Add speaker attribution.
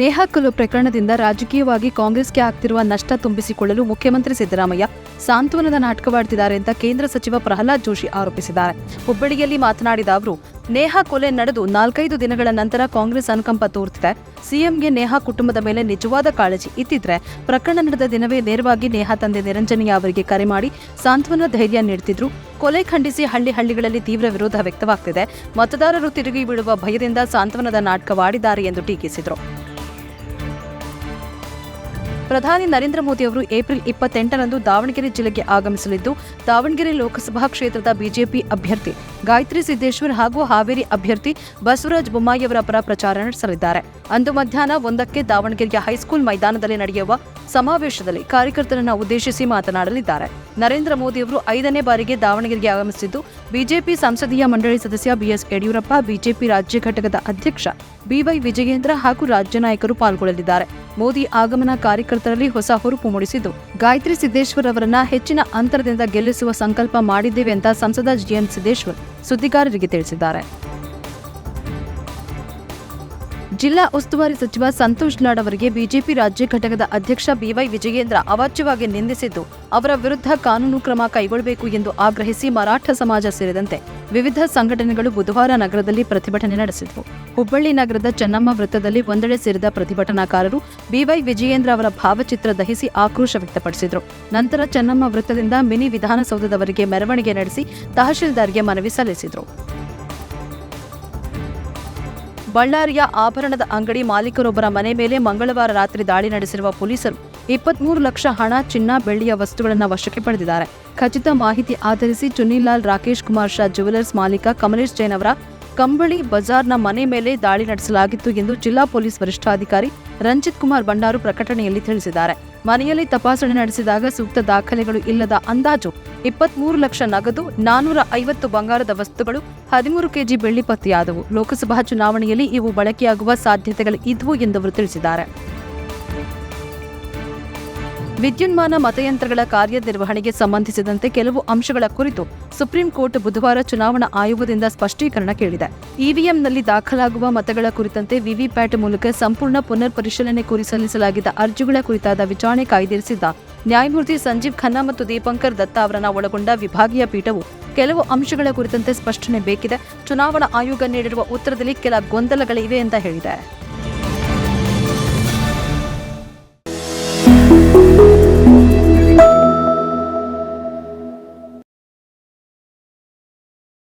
Speaker 1: ನೇಹಾ ಪ್ರಕರಣದಿಂದ ರಾಜಕೀಯವಾಗಿ ಕಾಂಗ್ರೆಸ್ಗೆ ಆಗ್ತಿರುವ ನಷ್ಟ ತುಂಬಿಸಿಕೊಳ್ಳಲು ಮುಖ್ಯಮಂತ್ರಿ ಸಿದ್ದರಾಮಯ್ಯ ಸಾಂತ್ವನದ ನಾಟಕವಾಡ್ತಿದ್ದಾರೆ ಅಂತ ಕೇಂದ್ರ ಸಚಿವ ಪ್ರಹ್ಲಾದ್ ಜೋಶಿ ಆರೋಪಿಸಿದ್ದಾರೆ. ಹುಬ್ಬಳ್ಳಿಯಲ್ಲಿ ಮಾತನಾಡಿದ ಅವರು, ನೇಹಾ ಕೊಲೆ ನಡೆದು ನಾಲ್ಕೈದು ದಿನಗಳ ನಂತರ ಕಾಂಗ್ರೆಸ್ ಅನುಕಂಪ ತೋರ್ತಿದೆ. ಸಿಎಂಗೆ ನೇಹಾ ಕುಟುಂಬದ ಮೇಲೆ ನಿಜವಾದ ಕಾಳಜಿ ಇತ್ತಿದ್ರೆ ಪ್ರಕರಣ ನಡೆದ ದಿನವೇ ನೇರವಾಗಿ ನೇಹಾ ತಂದೆ ನಿರಂಜನಯ್ಯ ಅವರಿಗೆ ಕರೆ ಮಾಡಿ ಸಾಂತ್ವನ ಧೈರ್ಯ ನೀಡುತ್ತಿದ್ರು ಕೊಲೆ ಖಂಡಿಸಿ ಹಳ್ಳಿ ಹಳ್ಳಿಗಳಲ್ಲಿ ತೀವ್ರ ವಿರೋಧ ವ್ಯಕ್ತವಾಗ್ತಿದೆ. ಮತದಾರರು ತಿರುಗಿ ಬೀಳುವ ಭಯದಿಂದ ಸಾಂತ್ವನದ ನಾಟಕವಾಡಿದ್ದಾರೆ ಎಂದು ಟೀಕಿಸಿದರು. ಪ್ರಧಾನಿ ನರೇಂದ್ರ ಮೋದಿ ಅವರು ಏಪ್ರಿಲ್ ಇಪ್ಪತ್ತೆಂಟರಂದು ದಾವಣಗೆರೆ ಜಿಲ್ಲೆಗೆ ಆಗಮಿಸಲಿದ್ದು, ದಾವಣಗೆರೆ ಲೋಕಸಭಾ ಕ್ಷೇತ್ರದ ಬಿಜೆಪಿ ಅಭ್ಯರ್ಥಿ ಗಾಯತ್ರಿ ಸಿದ್ದೇಶ್ವರ್ ಹಾಗೂ ಹಾವೇರಿ ಅಭ್ಯರ್ಥಿ ಬಸವರಾಜ ಬೊಮ್ಮಾಯಿಯವರ ಪರ ಪ್ರಚಾರ ನಡೆಸಲಿದ್ದಾರೆ. ಅಂದು ಮಧ್ಯಾಹ್ನ ಒಂದಕ್ಕೆ ದಾವಣಗೆರೆಯ ಹೈಸ್ಕೂಲ್ ಮೈದಾನದಲ್ಲಿ ನಡೆಯುವ ಸಮಾವೇಶದಲ್ಲಿ ಕಾರ್ಯಕರ್ತರನ್ನು ಉದ್ದೇಶಿಸಿ ಮಾತನಾಡಲಿದ್ದಾರೆ. ನರೇಂದ್ರ ಮೋದಿ ಅವರು ಐದನೇ ಬಾರಿಗೆ ದಾವಣಗೆರೆಗೆ ಆಗಮಿಸಿದ್ದು, ಬಿಜೆಪಿ ಸಂಸದೀಯ ಮಂಡಳಿ ಸದಸ್ಯ ಬಿಎಸ್ ಯಡಿಯೂರಪ್ಪ, ಬಿಜೆಪಿ ರಾಜ್ಯ ಘಟಕದ ಅಧ್ಯಕ್ಷ ಬಿವೈ ವಿಜಯೇಂದ್ರ ಹಾಗೂ ರಾಜ್ಯ ನಾಯಕರು ಪಾಲ್ಗೊಳ್ಳಲಿದ್ದಾರೆ. ಮೋದಿ ಆಗಮನ ಕಾರ್ಯಕರ್ತರಲ್ಲಿ ಹೊಸ ಹುರುಪು ಮೂಡಿಸಿದ್ದು, ಗಾಯತ್ರಿ ಸಿದ್ದೇಶ್ವರ್ ಅವರನ್ನ ಹೆಚ್ಚಿನ ಅಂತರದಿಂದ ಗೆಲ್ಲಿಸುವ ಸಂಕಲ್ಪ ಮಾಡಿದ್ದೇವೆ ಅಂತ ಸಂಸದ ಜಿಎಂ ಸಿದ್ದೇಶ್ವರ್ ಸುದ್ದಿಗಾರರಿಗೆ ತಿಳಿಸಿದ್ದಾರೆ. ಜಿಲ್ಲಾ ಉಸ್ತುವಾರಿ ಸಚಿವ ಸಂತೋಷ್ ಲಾಡ್ ಅವರಿಗೆ ಬಿಜೆಪಿ ರಾಜ್ಯ ಘಟಕದ ಅಧ್ಯಕ್ಷ ಬಿವೈ ವಿಜಯೇಂದ್ರ ಅವಾಚ್ಯವಾಗಿ ನಿಂದಿಸಿದ್ದು, ಅವರ ವಿರುದ್ಧ ಕಾನೂನು ಕ್ರಮ ಕೈಗೊಳ್ಳಬೇಕು ಎಂದು ಆಗ್ರಹಿಸಿ ಮರಾಠ ಸಮಾಜ ಸೇರಿದಂತೆ ವಿವಿಧ ಸಂಘಟನೆಗಳು ಬುಧವಾರ ನಗರದಲ್ಲಿ ಪ್ರತಿಭಟನೆ ನಡೆಸಿದವು. ಹುಬ್ಬಳ್ಳಿ ನಗರದ ಚೆನ್ನಮ್ಮ ವೃತ್ತದಲ್ಲಿ ಒಂದೆಡೆ ಸೇರಿದ ಪ್ರತಿಭಟನಾಕಾರರು ಬಿವೈ ವಿಜಯೇಂದ್ರ ಅವರ ಭಾವಚಿತ್ರ ದಹಿಸಿ ಆಕ್ರೋಶ ವ್ಯಕ್ತಪಡಿಸಿದರು. ನಂತರ ಚೆನ್ನಮ್ಮ ವೃತ್ತದಿಂದ ಮಿನಿ ವಿಧಾನಸೌಧದವರೆಗೆ ಮೆರವಣಿಗೆ ನಡೆಸಿ ತಹಶೀಲ್ದಾರ್ಗೆ ಮನವಿ ಸಲ್ಲಿಸಿದರು. ಬಳ್ಳಾರಿಯ ಆಭರಣದ ಅಂಗಡಿ ಮಾಲೀಕರೊಬ್ಬರ ಮನೆ ಮೇಲೆ ಮಂಗಳವಾರ ರಾತ್ರಿ ದಾಳಿ ನಡೆಸಿರುವ ಪೊಲೀಸರು ಇಪ್ಪತ್ಮೂರು ಲಕ್ಷ ಹಣ ಚಿನ್ನ ಬೆಳ್ಳಿಯ ವಸ್ತುಗಳನ್ನು ವಶಕ್ಕೆ ಪಡೆದಿದ್ದಾರೆ. ಖಚಿತ ಮಾಹಿತಿ ಆಧರಿಸಿ ಚುನ್ನಿಲಾಲ್ ರಾಕೇಶ್ ಕುಮಾರ್ ಶಾ ಜುವೆಲರ್ಸ್ ಮಾಲೀಕ ಕಮಲೇಶ್ ಜೈನ್ ಅವರ ಕಂಬಳಿ ಬಜಾರ್ನ ಮನೆ ಮೇಲೆ ದಾಳಿ ನಡೆಸಲಾಗಿತ್ತು ಎಂದು ಜಿಲ್ಲಾ ಪೊಲೀಸ್ ವರಿಷ್ಠಾಧಿಕಾರಿ ರಂಜಿತ್ ಕುಮಾರ್ ಬಂಡಾರು ಪ್ರಕಟಣೆಯಲ್ಲಿ ತಿಳಿಸಿದ್ದಾರೆ. ಮನೆಯಲ್ಲಿ ತಪಾಸಣೆ ನಡೆಸಿದಾಗ ಸೂಕ್ತ ದಾಖಲೆಗಳು ಇಲ್ಲದ ಅಂದಾಜು ಇಪ್ಪತ್ಮೂರು ಲಕ್ಷ ನಗದು ನಾನೂರ ಐವತ್ತು ಬಂಗಾರದ ವಸ್ತುಗಳು ಹದಿಮೂರು ಕೆಜಿ ಬೆಳ್ಳಿ ಪತ್ತೆಯಾದವು. ಲೋಕಸಭಾ ಚುನಾವಣೆಯಲ್ಲಿ ಇವು ಬಳಕೆಯಾಗುವ ಸಾಧ್ಯತೆಗಳು ಇದ್ವು ಎಂದು ಅವರು ತಿಳಿಸಿದ್ದಾರೆ. ವಿದ್ಯುನ್ಮಾನ ಮತಯಂತ್ರಗಳ ಕಾರ್ಯನಿರ್ವಹಣೆಗೆ ಸಂಬಂಧಿಸಿದಂತೆ ಕೆಲವು ಅಂಶಗಳ ಕುರಿತು ಸುಪ್ರೀಂ ಕೋರ್ಟ್ ಬುಧವಾರ ಚುನಾವಣಾ ಆಯೋಗದಿಂದ ಸ್ಪಷ್ಟೀಕರಣ ಕೇಳಿದೆ. ಇವಿಎಂನಲ್ಲಿ ದಾಖಲಾಗುವ ಮತಗಳ ಕುರಿತಂತೆ ವಿವಿಪ್ಯಾಟ್ ಮೂಲಕ ಸಂಪೂರ್ಣ ಪುನರ್ ಪರಿಶೀಲನೆ ಕುರಿ ಸಲ್ಲಿಸಲಾಗಿದ್ದ ಅರ್ಜಿಗಳ ಕುರಿತಾದ ವಿಚಾರಣೆ ಕಾಯ್ದಿರಿಸಿದ್ದ ನ್ಯಾಯಮೂರ್ತಿ ಸಂಜೀವ್ ಖನ್ನಾ ಮತ್ತು ದೀಪಂಕರ್ ದತ್ತಾ ಅವರನ್ನ ಒಳಗೊಂಡ ವಿಭಾಗೀಯ ಪೀಠವು ಕೆಲವು ಅಂಶಗಳ ಕುರಿತಂತೆ ಸ್ಪಷ್ಟನೆ ಬೇಕಿದೆ. ಚುನಾವಣಾ ಆಯೋಗ ನೀಡಿರುವ ಉತ್ತರದಲ್ಲಿ ಕೆಲ ಗೊಂದಲಗಳಿವೆ ಅಂತ ಹೇಳಿದೆ.